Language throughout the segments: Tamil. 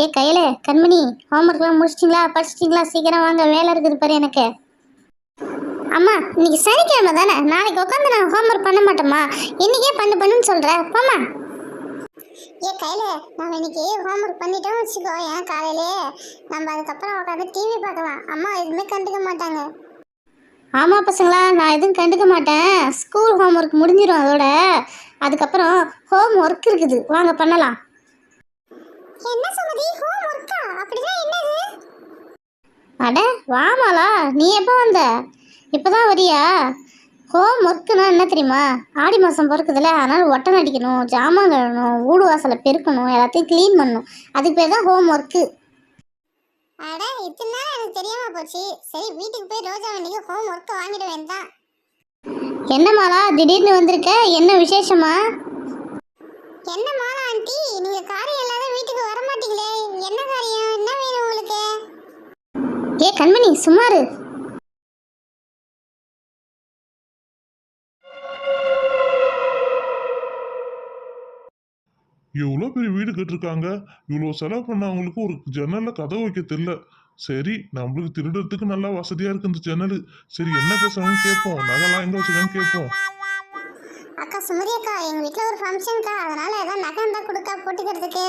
ஏ கையில கண்மணி ஹோம்ஒர்க்லாம் முடிச்சிட்டிங்களா? படிச்சிட்டிங்களா? சீக்கிரம் வாங்க வேலை இருக்குது பாரு எனக்கு. அம்மா இன்னைக்கு சனிக்கிழமை தானே? நாளைக்கு உட்காந்து நான் ஹோம்ஒர்க் பண்ண மாட்டோமா இன்னைக்கே பண்ணு பண்ணுன்னு சொல்கிறேன் போம்மா. ஏ கையில நம்ம இன்னைக்கு ஹோம்ஒர்க் பண்ணிட்டோம் வச்சுக்கோ ஏன் காலையிலே? நம்ம அதுக்கப்புறம் உட்காந்து டிவி பார்க்கலாம். அம்மா எதுவுமே கண்டுக்க மாட்டாங்க. ஆமாம் பசங்களா நான் எதுவும் கண்டுக்க மாட்டேன். ஸ்கூல் ஹோம்ஒர்க் முடிஞ்சிடும் அதோட. அதுக்கப்புறம் ஹோம் ஒர்க் இருக்குது. வாங்க பண்ணலாம். என்ன சுமதி? ஹோம் ஒர்க்கா அப்படின்னா என்னது? அட வாமாலா நீ எப்போ வந்த? இப்போதான் வரியா? ஹோம் ஒர்க்குனா என்ன தெரியுமா? ஆடி மாதம் பிறக்குதுல அதனால் ஒட்டை அடிக்கணும் ஜாமான் கழுவணும் வீடு வாசலை பெருக்கணும் எல்லாத்தையும் க்ளீன் பண்ணணும். அதுக்கு பேர் தான் ஹோம் ஒர்க்கு அட இத்தனை நாள் எனக்கு தெரியாம போச்சு. சரி வீட்டுக்கு போய் ரோஜா வண்டிக்கு ஹோம் ஒர்க் வாங்கிட வேண்டாம் என்ன மாலா திடீர்னு வந்திருக்க? என்ன விசேஷமா? என்ன மாலா ஆண்டி? நீங்க காரியம் ஏ கண்மணி சுமாரு எவ்வளோ பெரிய வீடு கட்டிருக்காங்க? இவ்வளோ செலவு பண்ணவங்களுக்கு ஒரு ஜன்னலில் கதவு வைக்க தெரியல. சரி நம்மளுக்கு திருடுறதுக்கு நல்லா வசதியாக இருக்கு இந்த ஜன்னல். சரி என்ன பேசுறாங்கன்னு கேட்போம். நகைலாம் எங்கே வச்சுருக்கான்னு கேட்போம். அக்கா சுமதி அக்கா எங்க வீட்ல ஒரு ஃபங்க்ஷன்க்கா அதனால ஏதாவது நகை இருந்தா கொடுக்கா போட்டுக்கிறதுக்கு.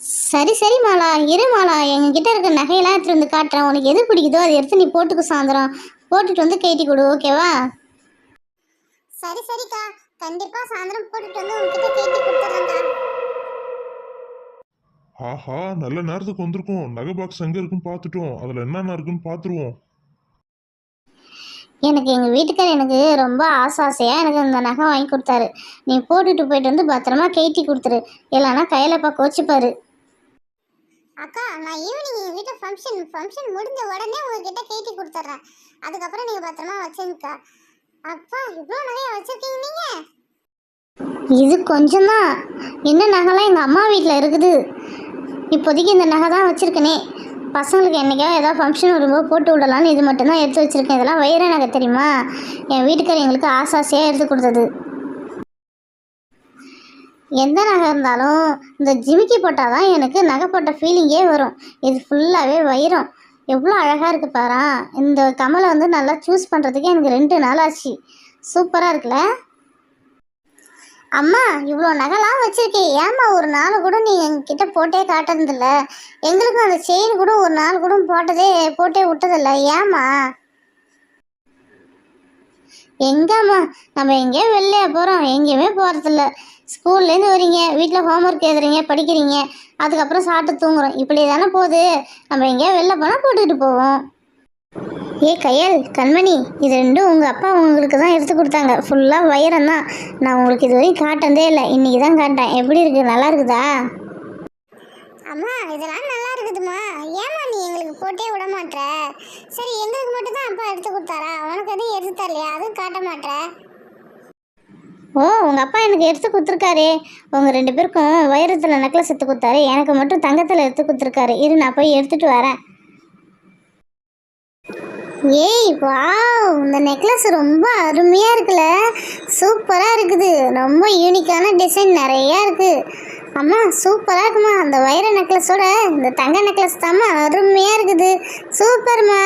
சரி சரி மாலா. இரு மாலா. எங்ககிட்ட இருக்க நகையெல்லாம் எடுத்துட்டு வந்து காட்டுறேன். உனக்கு எது பிடிக்குதோ அதை எடுத்து நீ போட்டுக்க சாயந்தரம். போட்டுட்டு வந்து கேட்டி கொடு ஓகேவா சரி சரிக்கா. கண்டிப்பா சாயந்தரம் போட்டுட்டு வந்து உங்ககிட்ட கேட்டி கொடுத்துறேன்க்கா ஆஹா நல்ல நேரத்துக்கு வந்திருக்கோம். நகை பாக்ஸ் எங்கே இருக்குன்னு பார்த்துட்டோம். அதில் என்னென்ன இருக்குன்னு பார்த்துருவோம். எனக்கு எங்கள் வீட்டுக்கார் எனக்கு ரொம்ப ஆசை ஆசையாக எனக்கு இந்த நகை வாங்கி கொடுத்தாரு. நீ போட்டுட்டு போயிட்டு வந்து பத்திரமா கேட்டி கொடுத்துரு. இல்லைன்னா கையில் பா கோச்சிப்பாரு. அக்கா நான் ஈவினிங் எங்கள் வீட்டில் ஃபங்க்ஷன் ஃபங்க்ஷன் முடிஞ்ச உடனே உங்ககிட்ட கேட்டி கொடுத்துட்றேன் அதுக்கப்புறம் நீங்கள் பத்திரமா வச்சுங்கக்கா அப்பா இவ்வளோ நகையா வச்சுருக்கீங்க நீங்கள் இது கொஞ்சம். தான் நகைலாம் எங்கள் அம்மா வீட்டில் இருக்குது? இப்போதைக்கு இந்த நகை தான் வச்சுருக்கனே. பசங்களுக்கு என்றைக்காவது ஏதாவது ஃபங்க்ஷன் வரும்போது போட்டு விடலான்னு இது மட்டும்தான் எடுத்து வச்சுருக்கேன். இதெல்லாம் வைர நகை தெரியுமா? என் வீட்டுக்கார் எங்களுக்கு ஆசை ஆசையாக எடுத்து கொடுத்தது. எந்த நகை இருந்தாலும் இந்த ஜிமிக்கி போட்டால் தான் எனக்கு நகை போட்ட ஃபீலிங்கே வரும். இது ஃபுல்லாகவே வைரம். எவ்வளோ அழகாக இருக்குது பாரா. இந்த கமலை வந்து நல்லா சூஸ் பண்ணுறதுக்கு எனக்கு ரெண்டு நாள் ஆச்சு. சூப்பராக இருக்குல்ல? அம்மா இவ்வளோ நகைலாம் வச்சுருக்கே. ஏம்மா ஒரு நாள் கூட நீ எங்ககிட்ட போட்டே காட்டுறதில்ல எங்களுக்கும் அந்த செயின் கூட ஒரு நாள் கூட போட்டதே போட்டே விட்டதில்ல. ஏம்மா? எங்கம்மா? நம்ம எங்கேயோ வெளில போகிறோம் எங்கேயுமே போகிறதில்ல ஸ்கூல்லேருந்து வரீங்க வீட்டில் ஹோம்ஒர்க் எழுதுறீங்க படிக்கிறீங்க அதுக்கப்புறம் சாப்பிட்டு தூங்குறோம். இப்படி தானே போகுது. நம்ம எங்கேயோ வெளில போனால் போட்டுக்கிட்டு போவோம். ஏ கையல் கண்மணி இது ரெண்டும் உங்கள் அப்பா உங்களுக்கு தான் எடுத்து கொடுத்தாங்க. ஃபுல்லாக வைரம் தான் நான் உங்களுக்கு இது வரையும் காட்டந்தே இல்லை. இன்றைக்கி தான் காட்டேன். எப்படி இருக்குது நல்லா இருக்குதா? அம்மா இதெல்லாம் நல்லா இருக்குதுமா ஏமா நீ எங்களுக்கு போட்டே விட மாட்டேற சரி எங்களுக்கு மட்டும் தான் அப்பா எடுத்து கொடுத்தாரா? அவனுக்கு எதுவும் எடுத்து தரலையா? அதுவும் காட்ட மாட்டேற ஓ உங்கள் அப்பா எனக்கு எடுத்து கொடுத்துருக்காரு. உங்கள் ரெண்டு பேருக்கும் வைரத்தில் நெக்லஸ் எடுத்து கொடுத்தாரு. எனக்கு மட்டும் தங்கத்தில் எடுத்து கொடுத்துருக்காரு. இரு நான் போய் எடுத்துகிட்டு வரேன். ஏய் வாவ் இந்த நெக்லஸ் ரொம்ப அருமையாக இருக்குல்ல. சூப்பராக இருக்குது. ரொம்ப யூனிக்கான டிசைன் நிறையா இருக்குது அம்மா சூப்பராக இருக்குமா? அந்த வைர நெக்லஸோட இந்த தங்க நெக்லஸ் தாம்மா அருமையாக இருக்குது. சூப்பர்மா.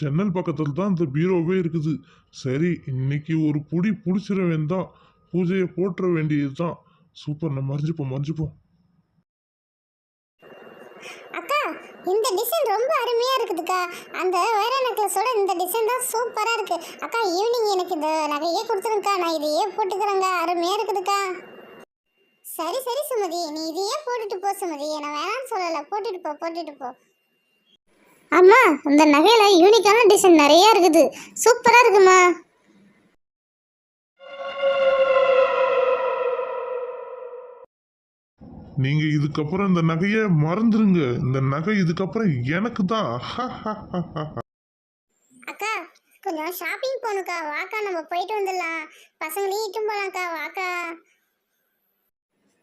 ஜன்னல் பக்கத்தில் தான் இந்த பீரோவே இருக்குது. சரி இன்னைக்கு ஒரு புடி பிடிச்சிட வேண்டாம் பூஜையை போட்டுற வேண்டியது தான் சூப்பர் நம்ம மறைஞ்சுப்போம் மறைஞ்சுப்போம். அக்கா இந்த டிசைன் ரொம்ப அருமையாக இருக்குதுக்கா. அந்த வைர நெக்லஸோட இந்த டிசைன் தான் சூப்பராக இருக்குது அக்கா ஈவினிங் எனக்கு இந்த நகையே கொடுத்துருங்கக்கா. நான் இதையே போட்டுக்கிறேங்க. அருமையாக இருக்குதுக்கா. சரி சரி சுமதி. நீ இதையே போட்டுட்டு போ சுமதி. நான் வேணாம்னு சொல்லலை. போட்டுட்டு போ போட்டுட்டு போ. அம்மா இந்த நகையில யூனிக்கான டிசைன் நிறைய இருக்குது. சூப்பராக இருக்குமா? நீங்க இதுக்கப்புறம் இந்த நகையை மறந்துருங்க. இந்த நகை இதுக்கப்புறம் எனக்கு தான். அக்கா கொஞ்சம் ஷாப்பிங் போகணுக்கா. வாக்கா நம்ம போயிட்டு வந்துடலாம். பசங்களையும் இட்டும் போகலாம்க்கா வாக்கா.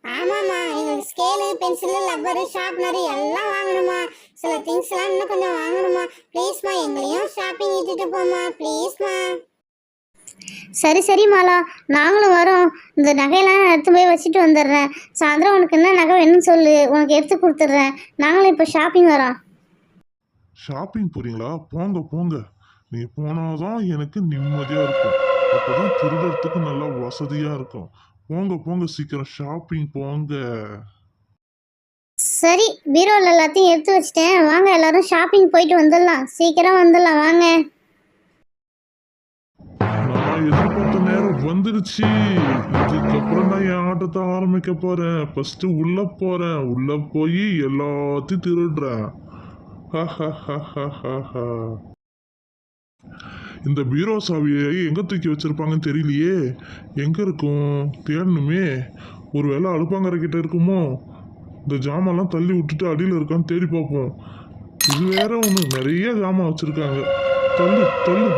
ஆமாம்மா எங்களுக்கு ஸ்கேலு பென்சிலு ரப்பரு ஷார்ப்னரு எல்லாம் வாங்கணுமா சில திங்ஸ்லாம் இன்னும் கொஞ்சம் வாங்கணுமா ப்ளீஸ்மா எங்களையும் ஷாப்பிங் இட்டுட்டு போமா ப்ளீஸ்மா சரி சரி மாலா. நாங்களும் வரோம். இந்த நகையெல்லாம் நான் எடுத்து போய் வச்சுட்டு வந்துடுறேன். சாயந்தரம் உனக்கு என்ன நகை வேணும்னு சொல்லு. உனக்கு எடுத்து கொடுத்துட்றேன். நாங்களும் இப்போ ஷாப்பிங் வரோம். ஷாப்பிங் போறீங்களா? போங்க போங்க. நீ போனாதான் எனக்கு நிம்மதியா இருக்கும். அப்பதான் திருடுறதுக்கு நல்லா வசதியா இருக்கும். போங்க போங்க சீக்கிரம் ஷாப்பிங் போங்க சரி பீரோவில் எல்லாத்தையும் எடுத்து வச்சிட்டேன். வாங்க எல்லாரும் ஷாப்பிங் போயிட்டு வந்துடலாம். சீக்கிரம் வந்துடலாம். வாங்க. நான் எதிர்பார்த்த நேரம் வந்துடுச்சு. இதுக்கப்புறம் நான் என் ஆட்டத்தை ஆரம்பிக்க போறேன். ஃபர்ஸ்ட் உள்ள போறேன். உள்ள போய் எல்லாத்தையும் திருடுறேன். ஹஹஹஹஹஹ. இந்த பீரோ சாவியை எங்கே தூக்கி வச்சுருப்பாங்கன்னு தெரியலையே. எங்கே இருக்கும்? தேடணுமே. ஒரு வேளை கிட்ட இருக்குமோ? இந்த ஜாமான்லாம் தள்ளி விட்டுட்டு அடியில் இருக்கான்னு தேடி பார்ப்போம். இது வேற ஒன்று நிறைய ஜாமான் வச்சுருக்காங்க. தள்ளு தள்ளு.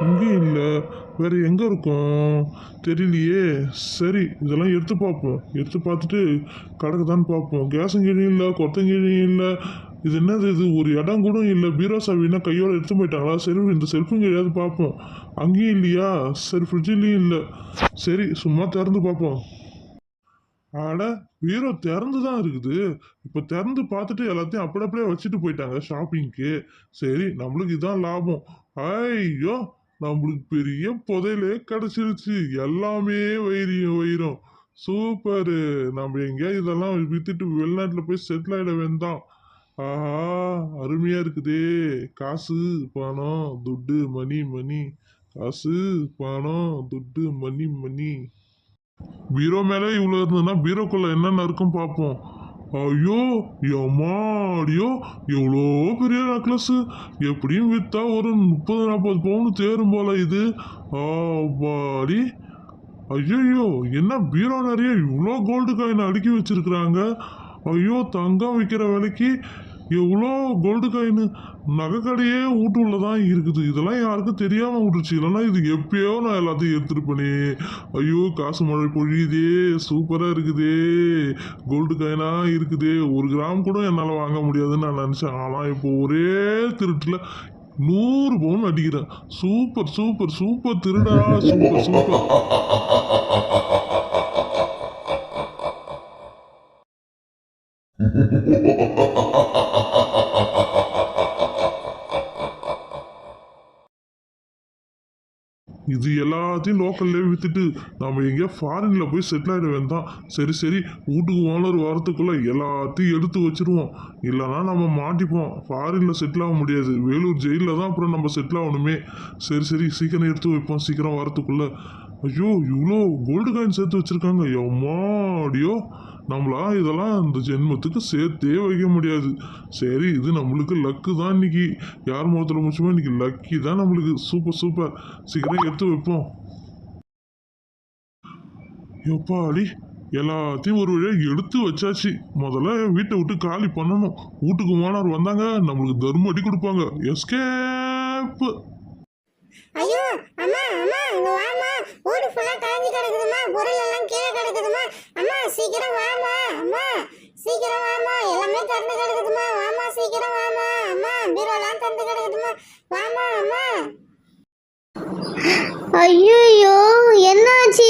இங்கேயும் இல்லை. வேறு எங்கே இருக்கும்? தெரியலையே. சரி இதெல்லாம் எடுத்து பார்ப்போம். எடுத்து பார்த்துட்டு கிடக்குதான்னு பார்ப்போம். கேஸும் இல்லை கொத்தங்கீழையும் இல்லை. இது என்னது இது? ஒரு இடம் கூட இல்லை. பீரோ சாவின்னா கையோட எடுத்து போயிட்டாங்களா? சரி இந்த செல்ஃபும் கீழையாவது பார்ப்போம். அங்கேயும் இல்லையா? சரி ஃப்ரிட்ஜிலையும் இல்லை. சரி சும்மா திறந்து பார்ப்போம். ஆட பீரோ திறந்து தான் இருக்குது. இப்போ திறந்து பார்த்துட்டு எல்லாத்தையும் அப்படி அப்படியே வச்சுட்டு போயிட்டாங்க ஷாப்பிங்க்கு சரி நம்மளுக்கு இதுதான் லாபம். ஐயோ நம்மளுக்கு பெரிய புதையிலே கிடச்சிருச்சு. எல்லாமே வைரியம் வைரம் சூப்பரு. நம்ம எங்கேயா இதெல்லாம் வித்துட்டு வெளிநாட்டில் போய் செட்டில் ஆகிட வேண்டாம். ஆஹா அருமையா இருக்குதே. காசு பணம் துட்டு மணி மணி. காசு பணம் துட்டு மணி மணி. பீரோ மேலே இவ்வளோ இருந்ததுன்னா பீரோக்குள்ள என்னென்ன இருக்கும் பார்ப்போம். ஐயோ எம்மாடியோ எவ்வளோ பெரிய நெக்லஸ். எப்படியும் விற்றா ஒரு முப்பது நாற்பது பவுன் தேரும் போல இது. ஆடி ஐயோ என்ன பீரோ நிறைய இவ்வளோ கோல்டு காயின் அடுக்கி வச்சிருக்கிறாங்க. ஐயோ தங்கம் விற்கிற விலைக்கு எவ்வளோ கோல்டு காயின் நகைக்கடையே ஊட்டுள்ள தான் இருக்குது. இதெல்லாம் யாருக்கும் தெரியாமல் விட்டுருச்சு. இல்லைன்னா இது எப்பயோ நான் எல்லாத்தையும் எடுத்துருப்பேனே ஐயோ காசு மழை பொழியுதே. சூப்பராக இருக்குதே. கோல்டு காயினாக இருக்குதே. ஒரு கிராம் கூட என்னால் வாங்க முடியாதுன்னு நான் நினச்சேன். ஆனால் இப்போ ஒரே திருட்டில் நூறு பவுன் அடிக்கிறேன். Super super super Thiruda. Super super. இது எல்லாத்தையும் லோக்கல்லே வித்துட்டு நம்ம எங்கேயோ ஃபாரின்ல போய் செட்டில் ஆகிட வேண்டாம் சரி சரி வீட்டுக்கு ஓனர் வரத்துக்குள்ளே எல்லாத்தையும் எடுத்து வச்சிருவோம். இல்லைன்னா நம்ம மாட்டிப்போம். ஃபாரின்ல செட்டில் ஆக முடியாது. வேலூர் ஜெயிலில் தான் அப்புறம் நம்ம செட்டில் ஆகணுமே. சரி சரி சீக்கிரம் எடுத்து வைப்போம். சீக்கிரம் வரத்துக்குள்ள ஐயோ இவ்வளோ கோல்டு காயின் சேர்த்து வச்சுருக்காங்க. எம்மாடியோ நம்மளா இதெல்லாம் இந்த ஜென்மத்துக்கு சேர்த்தே வைக்க முடியாது. சரி இது நம்மளுக்கு லக்கு தான் இன்னைக்கு. யார் முகத்தில் முடிச்சுமோ இன்னைக்கு லக்கி தான் நம்மளுக்கு. சூப்பர் சூப்பர் சீக்கிரம் எடுத்து வைப்போம். எப்பாடி எல்லாத்தையும் ஒரு வழியாக எடுத்து வச்சாச்சு. முதல்ல வீட்டை விட்டு காலி பண்ணணும். வீட்டுக்கு மாணவர் வந்தாங்க. நம்மளுக்கு தர்ம அடி கொடுப்பாங்க. எஸ்கேப்பு ஐயோ அம்மா அம்மா இங்க வாமா ஊரு ஃபுல்லா காஞ்சி கிடக்குதுமா பொருள் எல்லாம் கீழே கிடக்குதுமா அம்மா சீக்கிரம் வாமா அம்மா. சீக்கிரம் வாமா எல்லாமே திறந்து கிடக்குதுமா வாமா சீக்கிரம் வாமா அம்மா. பீரோலாம் திறந்து கிடக்குதுமா வாமா அம்மா. ஐயோ என்னாச்சு?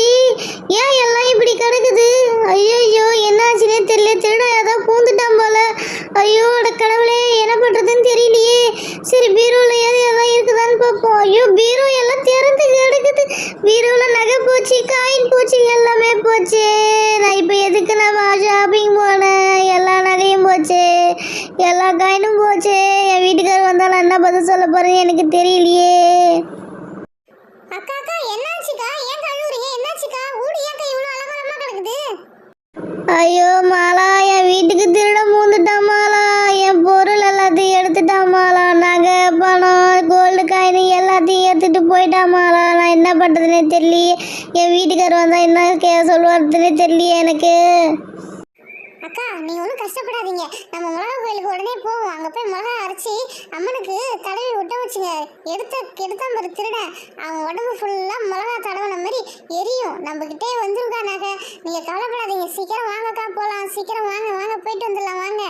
ஏன் எல்லாம் இப்படி கிடக்குது? ஐயோ என்னாச்சுன்னே தெரியல. திருட ஏதோ பூந்துட்டான் போல. ஐயோ கடவுளே என்ன பண்றதுன்னு தெரியலையே. சரி பீரோல ஏது எல்லாம் இருக்குதான்னு பார்ப்போம். ஐயோ பீரோ எல்லாம் திறந்து கிடக்குது. பீரோல நகை போச்சு காயின் போச்சு எல்லாமே போச்சு. நான் இப்போ எதுக்கு நான் ஷாப்பிங் போனேன்? எல்லா நகையும் போச்சு. எல்லா காயினும் போச்சு. என் வீட்டுக்காரர் வந்தாலும் என்ன பதில் சொல்ல போறேன்னு எனக்கு தெரியலையே. அக்கா அக்கா என்னாச்சுக்கா? ஏன் கழுவுறீங்க என்னாச்சுக்கா? ஊடு ஏன்க்கா இவ்வளோ அலங்கோலமா கிடக்குது? ஐயோ மாலா போயிட்டாமா நான் என்ன பண்ணுறதுனே தெரியலையே. என் வீட்டுக்கார் வந்தால் என்ன கே சொல்லுவார்துனே தெரியலையே எனக்கு. அக்கா நீ ஒன்றும் கஷ்டப்படாதீங்க. நம்ம மிளகா கோயிலுக்கு உடனே போவோம். அங்கே போய் மிளகா அரைச்சி அம்மனுக்கு தடவி விட்ட வச்சுங்க. எடுத்த எடுத்தான் பாரு திருடன் அவன் உடம்பு ஃபுல்லாக மிளகா தடவின மாதிரி எரியும். நம்மக்கிட்டே வந்துருக்கா நகை. நீங்கள் கவலைப்படாதீங்க. சீக்கிரம் வாங்கக்கா போகலாம் சீக்கிரம் வாங்க வாங்க. போயிட்டு வந்துடலாம். வாங்க.